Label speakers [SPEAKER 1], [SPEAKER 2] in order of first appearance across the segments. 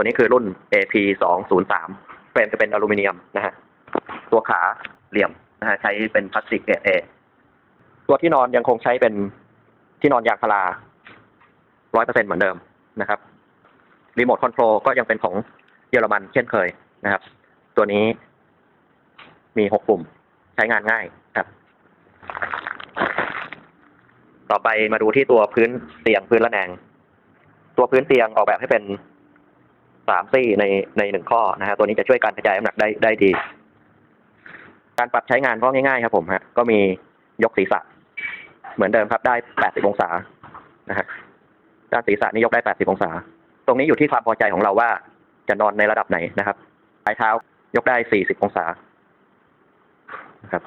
[SPEAKER 1] ตัวนี้คือรุ่น AP สองศูนย์สามเฟรมจะเป็นอลูมิเนียมนะฮะตัวขาเหลี่ยมนะฮะใช้เป็นพลาสติกเกรดเอตัวที่นอนยังคงใช้เป็นที่นอนยางพาราร้อยเปอร์เซ็นเหมือนเดิมนะครับรีโมทคอนโทรลก็ยังเป็นของเยอรมันเช่นเคยนะครับ ตัวนี้มีหกปุ่มใช้งานง่ายครับ ต่อไปมาดูที่ตัวพื้นเตียงพื้นระแนง ตัวพื้นเตียงออกแบบให้เป็น สามซี่ในในหนึ่งข้อนะฮะตัวนี้จะช่วยการกระจายน้ำหนักได้ได้ดี การปรับใช้งานก็ง่ายๆครับผมฮะก็มียกศีรษะ เหมือนเดิมครับได้80องศานะฮะด้านศีรษะนี่ยกได้80องศา ตรงนี้อยู่ที่ความพอใจของเราว่าจะนอนในระดับไหนนะครับปลายเท้ายกได้40องศานะครับ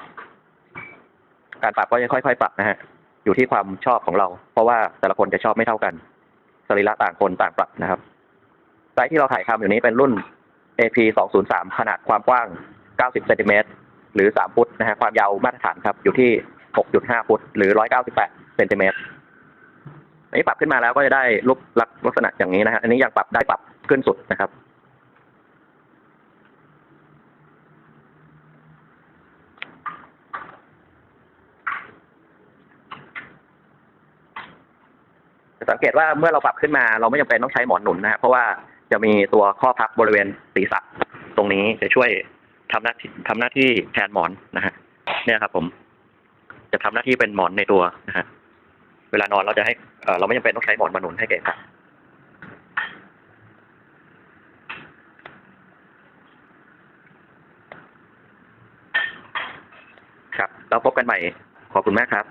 [SPEAKER 1] การปรับก็ยังค่อยๆปรับนะฮะอยู่ที่ความชอบของเรา เพราะว่าแต่ละคนจะชอบไม่เท่ากันสรีระต่างคนต่างปรับนะครับ ไซส์ที่เราถ่ายทำอยู่นี้เป็นรุ่น AP 203 ขนาดความกว้าง 90เซนติเมตรหรือ 3 ฟุตนะฮะความยาวมาตรฐานครับ อยู่ที่ 6.5 ฟุต หรือ 198เซนติเมตรอันนี้ปรับขึ้นมาแล้วก็จะได้รูปลักษณ์ลักษณะอย่างนี้นะฮะอันนี้ยังปรับได้ปรับขึ้นสุดนะครับสังเกตว่าเมื่อเราปรับขึ้นมาเราไม่จำเป็นต้องใช้หมอนหนุนนะฮะเพราะว่า จะมีตัวข้อพับบริเวณศีรษะตรงนี้จะช่วยทำหน้าที่ทำหน้าที่แทนหมอนนะฮะเนี่ยครับ ผม จะทำหน้าที่เป็นหมอนในตัวนะฮะเวลานอนเราจะให้เอเราไม่จำเป็นต้องใช้หมอนมาหนุนให้เกะครับครับ แล้วพบกันใหม่ ขอบคุณมากครับ